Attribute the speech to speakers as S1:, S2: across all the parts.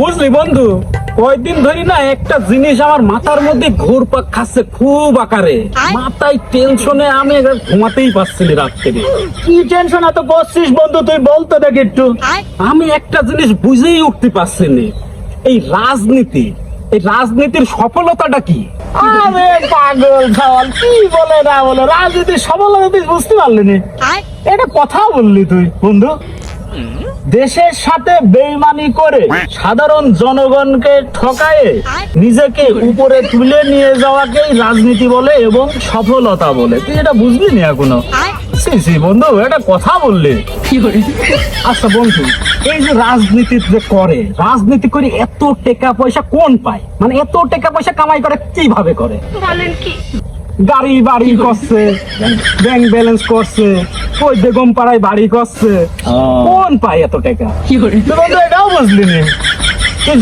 S1: বুঝলি বন্ধু কয়দিন ধরি না একটা জিনিস আমার মাথার মধ্যে ঘুরপাক খাচ্ছে খুব আকারে। মাথায় টেনশনে আমি একবার ঘুমাতেই পারছিলি রাত্রে
S2: কি টেনশন এত করছিস বন্ধু তুই বলতো দেখ একটু।
S1: আমি একটা জিনিস বুঝেই উঠতে পারছি না এই রাজনীতি এই রাজনীতির সফলতাটা কি?
S2: আরে পাগল ছাওয়াল কি বলে না বলে? রাজনীতি সফলতা তুই বুঝতে পারলি নি। এটা কথা বললি তুই বন্ধু। দেশের সাথে বেইমানি করে সাধারণ জনগণকে ঠকায়ে নিজেকে উপরে তুলে নিয়ে যাওয়াকেই রাজনীতি বলে এবং সফলতা বলে। তুই এটা বুঝলি নি এখনও? সি সি বন্ধু এটা কথা বললি।
S1: আচ্ছা বন্ধু এই যে রাজনীতি যে করে রাজনীতি করে এত টাকা পয়সা কোন পায়? মানে এত টাকা পয়সা কামাই করে কীভাবে করে?
S3: বলেন কি?
S1: গাড়ি বাড়ি করছে ব্যাংক ব্যালেন্স করছে ওই বেগম পাড়ায় বাড়ি করছে। কোন পায় এত টাকা?
S2: তুই বন্ধু এটাও বুঝলি নি তুই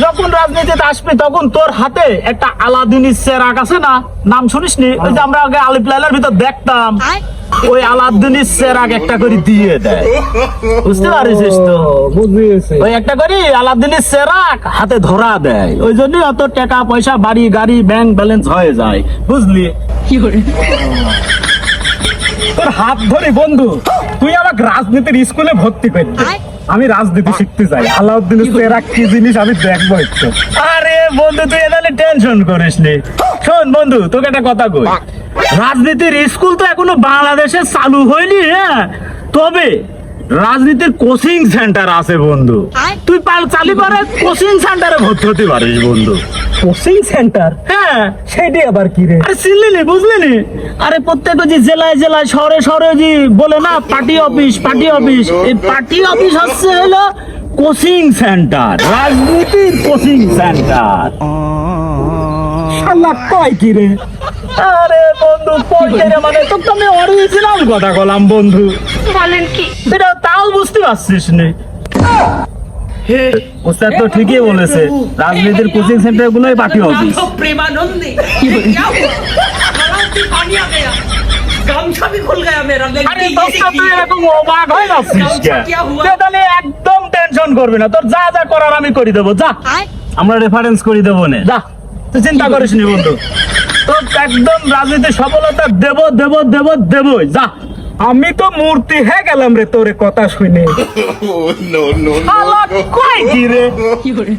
S2: যখন রাজনীতিতে আসবি তখন তোর হাতে একটা আলাদিনী চেরাক আছে না? নাম শুনিস নি? ওই যে আমরা আগে আলিপ লাইলার ভিতর দেখতাম। ওই আলাদিনী চেরাক একটা করে দিয়ে দেয়। বুঝতে পারিস তো? ওই একটা করে আলাদিনী চেরাক হাতে ধরা দেয়। ওই জন্যই অত টাকা পয়সা বাড়ি গাড়ি ব্যাংক ব্যালেন্স হয়ে যায়। বুঝলি?
S1: তোর হাত ধরে বন্ধু তুই আমাকে রাজনীতির স্কুলে ভর্তি করবি আমি রাজনীতি শিখতে চাই। আলাউদ্দিন এরা কি জিনিস আমি দেখব একটু।
S2: আরে বন্ধু তুই এখানে টেনশন করিস নি। শোন বন্ধু তোকে একটা কথা কই। রাজনীতির স্কুল তো এখনও বাংলাদেশে চালু হয়নি হ্যাঁ? তবে রাজনীতির কোচিং সেন্টার আছে বন্ধু। তুই পাল চালি পারে কোচিং সেন্টারে ভর্তি হতে পারিস বন্ধু।
S1: Coaching centre?
S2: হ্যাঁ।
S1: সেটি আবার কি রে?
S2: আরে চিনলি নি বুঝলি নি আরে প্রত্যেক যে জেলায় জেলায় শহরে শহরে যে বলে না পার্টি অফিস পার্টি অফিস এই পার্টি অফিস হচ্ছে হলো কোচিং সেন্টার রাজনীতির কোচিং সেন্টার।
S1: শালা কয় কি রে?
S2: আরে বন্ধু পড়তে রে মানে তো আমি অরিজিনাল কথা বললাম বন্ধু।
S3: কি?
S2: এটা তাও বুঝতে পারছিস তো ঠিকই বলেছে। রাজনীতির কোচিং সেন্টার গুলোই বাকি হবে একদম টেনশন করবি না। তোর যা যা করার আমি করে দেবো। যা। আমরা রেফারেন্স করে দেবো না। যা। তুই চিন্তা করিস নি বন্ধু। তোর একদম রাজনীতি সফলতা দেব দেবো দেবো দেবই। যা।
S1: আমি তো মূর্তি হয়ে গেলাম রে তোরে কথা শুনে
S2: কয় কি রে কি কয়